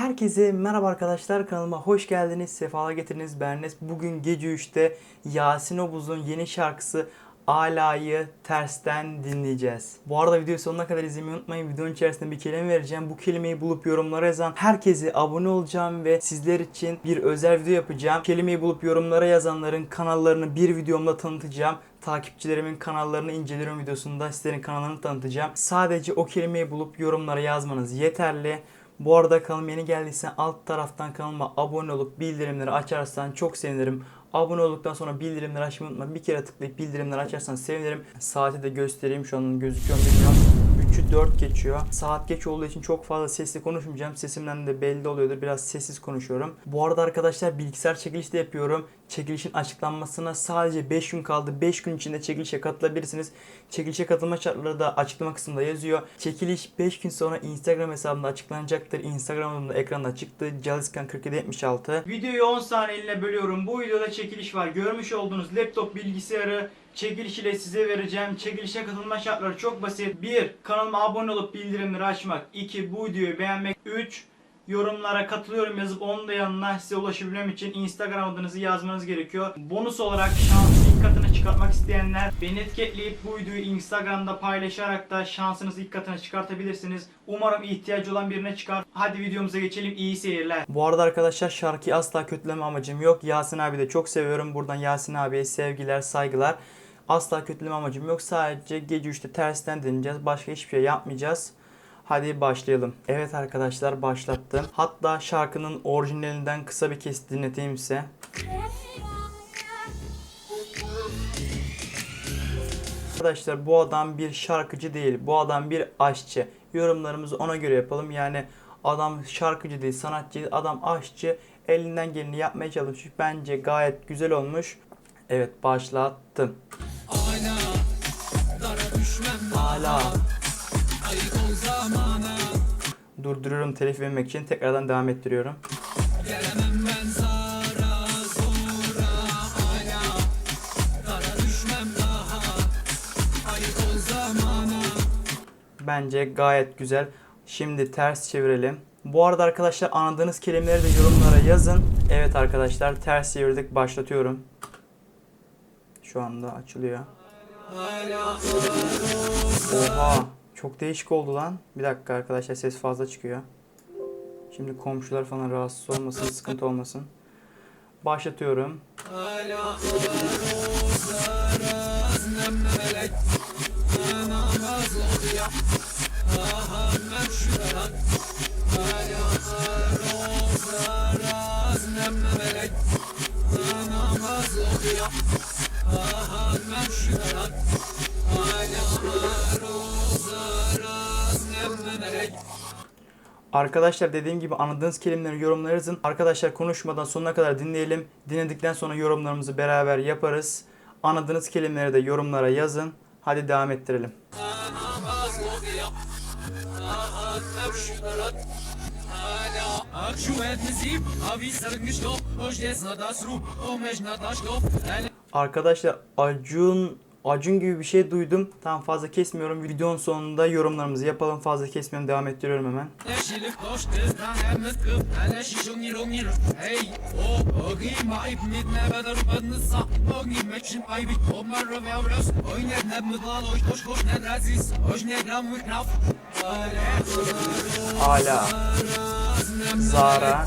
Herkese merhaba arkadaşlar kanalıma hoş geldiniz. Sefalar getirdiniz. Ben Enes. Bugün gece 3'te Yasin Obuz'un yeni şarkısı Ala'yı tersten dinleyeceğiz. Bu arada videoyu sonuna kadar izlemeyi unutmayın. Videonun içerisinde bir kelime vereceğim. Bu kelimeyi bulup yorumlara yazan herkese abone olacağım ve sizler için bir özel video yapacağım. Kelimeyi bulup yorumlara yazanların kanallarını bir videomda tanıtacağım. Takipçilerimin kanallarını inceliyorum videosunda sizlerin kanallarını tanıtacağım. Sadece o kelimeyi bulup yorumlara yazmanız yeterli. Bu arada kanalıma yeni geldiysen alt taraftan kanalıma abone olup bildirimleri açarsan çok sevinirim. Abone olduktan sonra bildirimleri açmayı unutma. Bir kere tıklayıp bildirimleri açarsan sevinirim. Saati de göstereyim şu an gözüküyor mu. 3'ü 4 geçiyor. Saat geç olduğu için çok fazla sesli konuşmayacağım. Sesimden de belli oluyordur. Biraz sessiz konuşuyorum. Bu arada arkadaşlar bilgisayar çekilişi de yapıyorum. Çekilişin açıklanmasına sadece 5 gün kaldı. 5 gün içinde çekilişe katılabilirsiniz. Çekilişe katılma şartları da açıklama kısmında yazıyor. Çekiliş 5 gün sonra Instagram hesabımda açıklanacaktır. Instagram'da ekranda çıktı. Caliskan 4776. Videoyu 10 saniyeliğine bölüyorum. Bu videoda çekiliş var. Görmüş olduğunuz laptop bilgisayarı çekiliş ile size vereceğim. Çekilişe katılma şartları çok basit. 1. Kanalıma abone olup bildirimleri açmak. 2. Bu videoyu beğenmek. 3. Yorumlara katılıyorum yazıp onun da yanına size ulaşabilmem için Instagram adınızı yazmanız gerekiyor. Bonus olarak şansın ilk katına çıkartmak isteyenler beni etiketleyip bu videoyu Instagram'da paylaşarak da şansınızı ilk katına çıkartabilirsiniz. Umarım ihtiyacı olan birine çıkar. Hadi videomuza geçelim. İyi seyirler. Bu arada arkadaşlar şarkıyı asla kötüleme amacım yok. Yasin abi de çok seviyorum. Buradan Yasin abiye sevgiler, saygılar. Asla kötüleme amacım yok. Sadece gece 3'te tersten dinleyeceğiz. Başka hiçbir şey yapmayacağız. Hadi başlayalım. Evet arkadaşlar başlattım. Hatta şarkının orijinalinden kısa bir kesit dinleteyim size. Arkadaşlar bu adam bir şarkıcı değil. Bu adam bir aşçı. Yorumlarımızı ona göre yapalım. Yani adam şarkıcı değil, sanatçı değil. Adam aşçı. Elinden geleni yapmaya çalışmış. Bence gayet güzel olmuş. Evet başlattım. Hala. Durduruyorum telif vermek için tekrardan devam ettiriyorum. Bence gayet güzel. Şimdi ters çevirelim. Bu arada arkadaşlar anladığınız kelimeleri de yorumlara yazın. Evet arkadaşlar ters çevirdik. Başlatıyorum. Şu anda açılıyor. Oha. Çok değişik oldu lan. Bir dakika arkadaşlar ses fazla çıkıyor. Şimdi komşular falan rahatsız olmasın, sıkıntı olmasın. Başlatıyorum. Arkadaşlar dediğim gibi anladığınız kelimeleri yorumlara. Arkadaşlar konuşmadan sonuna kadar dinleyelim. Dinledikten sonra yorumlarımızı beraber yaparız. Anladığınız kelimeleri de yorumlara yazın. Hadi devam ettirelim. Arkadaşlar Acun Acun gibi bir şey duydum. Tam fazla kesmiyorum. Videonun sonunda yorumlarımızı yapalım. Fazla kesmiyorum. Devam ettiriyorum hemen. Hala. Zara.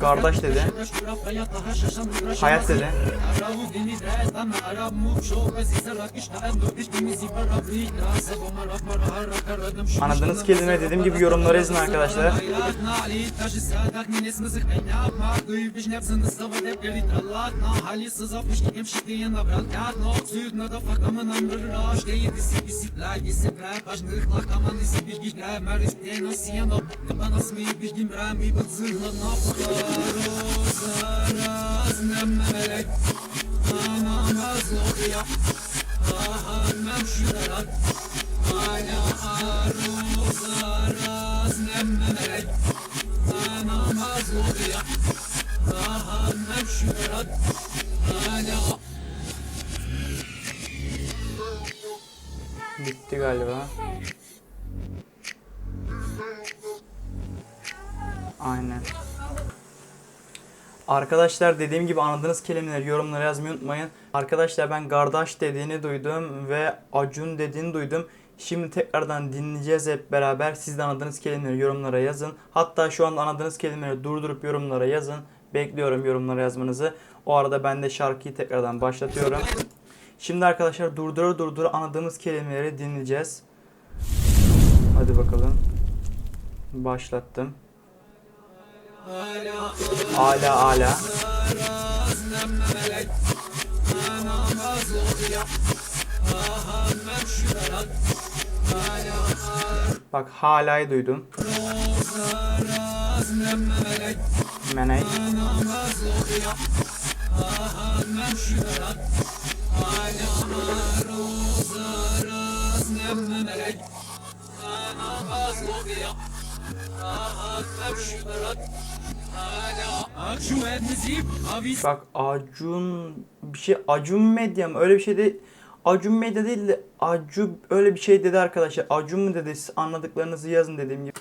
Kardeş dedi. Hayat dedi. Anladığınız kelime dediğim gibi yorumlara yazın arkadaşlar. Bitti galiba. Arkadaşlar dediğim gibi anladığınız kelimeleri yorumlara yazmayı unutmayın. Arkadaşlar ben kardeş dediğini duydum ve Acun dediğini duydum. Şimdi tekrardan dinleyeceğiz hep beraber. Siz de anladığınız kelimeleri yorumlara yazın. Hatta şu anda anladığınız kelimeleri durdurup yorumlara yazın. Bekliyorum yorumlara yazmanızı. O arada ben de şarkıyı tekrardan başlatıyorum. Şimdi arkadaşlar durdura durdura anladığımız kelimeleri dinleyeceğiz. Hadi bakalım. Başlattım. Ala ala. Bak halayı duydum. Menek. Bak Acun bir şey Acun Medya mı? Öyle bir şey değil. Acun Medya değil de Acu öyle bir şey dedi arkadaşlar. Acun mu dedi? Siz anladıklarınızı yazın dediğim gibi.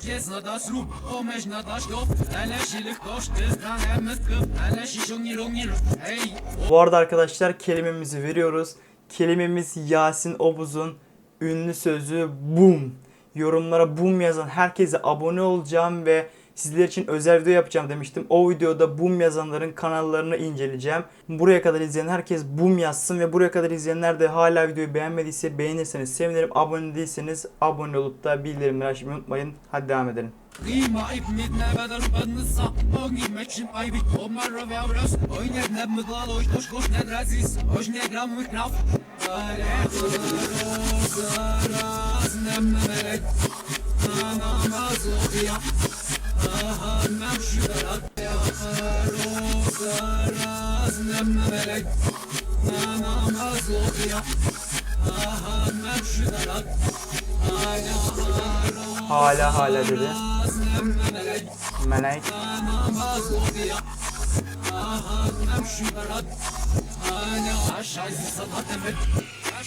Bu arada arkadaşlar kelimemizi veriyoruz. Kelimemiz Yasin Obuz'un ünlü sözü boom. Yorumlara boom yazan herkese abone olacağım ve sizler için özel video yapacağım demiştim. O videoda boom yazanların kanallarını inceleyeceğim. Buraya kadar izleyen herkes boom yazsın ve buraya kadar izleyenler de hala videoyu beğenmediyse beğenirseniz sevinirim. Abone değilseniz abone olup da bildirimleri açmayı unutmayın. Hadi devam edelim. Hala hala dedi. Melek. Hala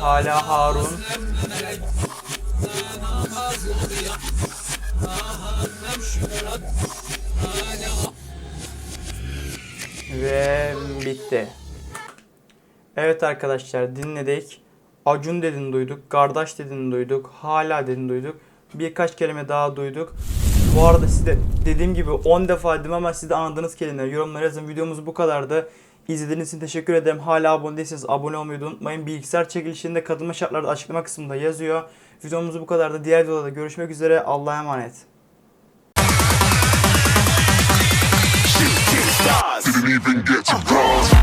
Hala Harun. Ve bitti. Evet arkadaşlar dinledik. Acun dediğini duyduk. Kardeş dediğini duyduk. Hala dediğini duyduk. Birkaç kelime daha duyduk. Bu arada size dediğim gibi 10 defa dedim ama siz de anladığınız kelimeleri yorumlara yazın. Videomuz bu kadardı. İzlediğiniz için teşekkür ederim. Hala abone değilseniz abone olmayı unutmayın. Bilgisayar çekilişinde katılma şartları da açıklama kısmında yazıyor. Videomuz bu kadardı. Diğer videoda görüşmek üzere. Allah'a emanet. Didn't even get to cross.